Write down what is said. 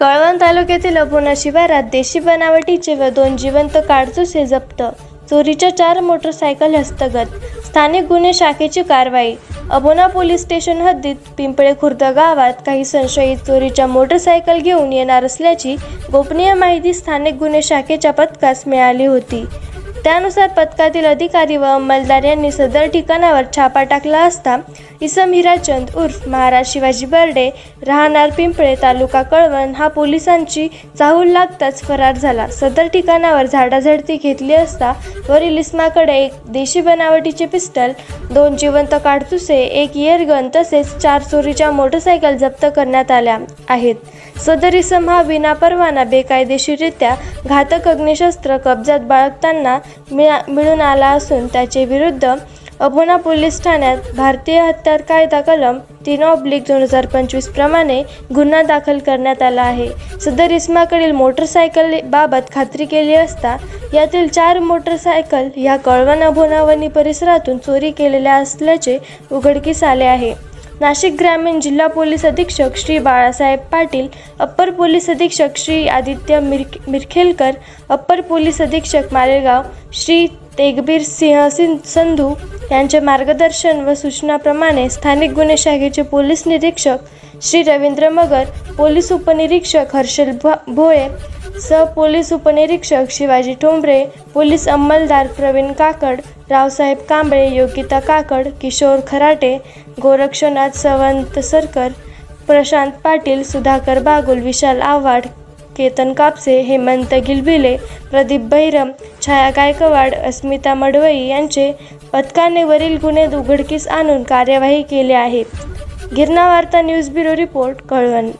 कळवण तालुक्यातील अबोना शिवारात देशी बनावटीचे व दोन जिवंत काडतुसे जप्त. चोरीच्या चार मोटरसायकल हस्तगत. स्थानिक गुन्हे शाखेची कारवाई. अबोना पोलीस स्टेशन हद्दीत पिंपळे खुर्द गावात काही संशयित चोरीच्या मोटरसायकल घेऊन येणार असल्याची गोपनीय माहिती स्थानिक गुन्हे शाखेच्या पथकास मिळाली होती. त्यानुसार पथकातील अधिकारी व अंमलदार यांनी सदर ठिकाणावर छापा टाकला असता इसम हिराचंद उर्फ महाराज शिवाजी बर्डे राहणार पिंपळे तालुका कळवण हा पोलिसांची चाहूल लागताच फरार झाला. सदर ठिकाणावर झाडाझडती घेतली असता वरील इस्माकडे एक देशी बनावटीचे पिस्टल दोन जिवंत काडतुसे एक इयरगन तसेच चार चोरीच्या मोटरसायकल जप्त करण्यात आल्या आहेत. सदर इसम हा विनापरवाना बेकायदेशीररित्या घातक अग्निशस्त्र कब्जात बाळगताना मिळा मिळून आला असून त्याचे विरुद्ध अबोना पोलीस ठाण्यात भारतीय हत्यार कायदा कलम तीन ऑब्लिक दोन हजार पंचवीस प्रमाणे गुन्हा दाखल करण्यात आला आहे. सदर इस्माकडील मोटरसायकल बाबत खात्री केली असता यातील चार मोटरसायकल ह्या कळवण अभोनावणी परिसरातून चोरी केलेल्या असल्याचे उघडकीस आले आहे. नाशिक ग्रामीण जिल्हा पोलीस अधीक्षक श्री बाळासाहेब पाटील अप्पर पोलीस अधीक्षक श्री आदित्य मिर मिरखेलकर अप्पर पोलीस अधीक्षक मालेगाव श्री तेगबीर सिंह संधू यांचे मार्गदर्शन व सूचनाप्रमाणे स्थानिक गुन्हे शाखेचे पोलीस निरीक्षक श्री रवींद्र मगर पोलीस उपनिरीक्षक हर्षल भो भोये सह पोलीस उपनिरीक्षक शिवाजी ठोंबरे पोलीस अंमलदार प्रवीण काकड रावसाहेब कांबळे योगिता काकड किशोर खराटे गोरक्षनाथ सवंत सरकर प्रशांत पाटील सुधाकर बागुल विशाल आव्हाड केतन कापसे हेमंत गिलबिले प्रदीप बहिरम छाया गायकवाड अस्मिता मडवई यांचे पथकाने वरील गुन्हे उघडकीस आणून कार्यवाही केली आहे. गिरणा वार्ता न्यूज ब्युरो रिपोर्ट कळवण.